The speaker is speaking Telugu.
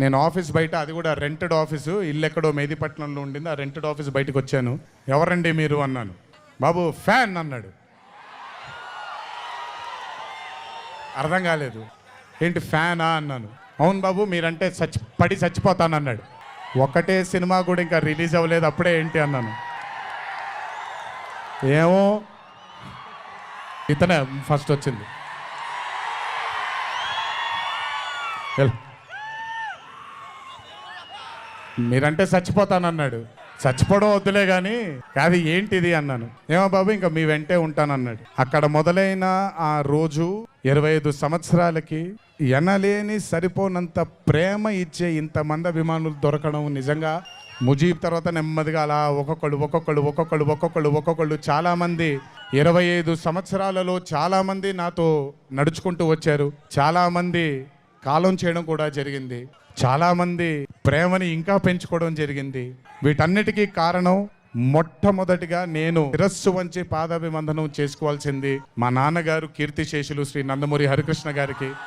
నేను ఆఫీస్ బయట అది కూడా రెంటెడ్ ఆఫీసు ఇల్లు ఎక్కడో మేదిపట్నంలో ఉండింది ఆ రెంటెడ్ ఆఫీస్ బయటకు వచ్చాను. ఎవరండి మీరు? అన్నాను. బాబు ఫ్యాన్ అన్నాడు. అర్థం కాలేదు. ఏంటి ఫ్యానా? అన్నాను. అవును బాబు మీరంటే చచ్చి పడి చచ్చిపోతాను అన్నాడు ఒకటే సినిమా కూడా ఇంకా రిలీజ్ అవ్వలేదు అప్పుడే ఏంటి అన్నాను. ఏమో? ఇతనే ఫస్ట్ వచ్చింది. వెళ్ళు. మీరంటే చచ్చిపోతానన్నాడు. చచ్చిపోవడం వద్దులే కానీ అది ఏంటిది అన్నాను. ఏమో బాబు ఇంకా మీ వెంటే ఉంటానన్నాడు. అక్కడ మొదలైన ఆ రోజు ఇరవై ఐదు సంవత్సరాలకి ఎనలేని సరిపోనంత ప్రేమ ఇచ్చే ఇంతమంది అభిమానులు దొరకడం నిజంగా ముజీబ్ తర్వాత నెమ్మదిగా అలా ఒక్కొక్కళ్ళు ఒక్కొక్కళ్ళు ఒక్కొక్కళ్ళు ఒక్కొక్కళ్ళు ఒక్కొక్కళ్ళు చాలామంది ఇరవై ఐదు సంవత్సరాలలో చాలామంది నాతో నడుచుకుంటూ వచ్చారు. చాలామంది కాలం చేయడం కూడా జరిగింది. చాలామంది ప్రేమని ఇంకా పెంచుకోవడం జరిగింది. వీటన్నిటికీ కారణం మొట్టమొదటిగా నేను శిరస్సు వంచి పాదాభివందనం చేసుకోవాల్సింది మా నాన్నగారు కీర్తిశేషులు శ్రీ నందమూరి హరికృష్ణ గారికి.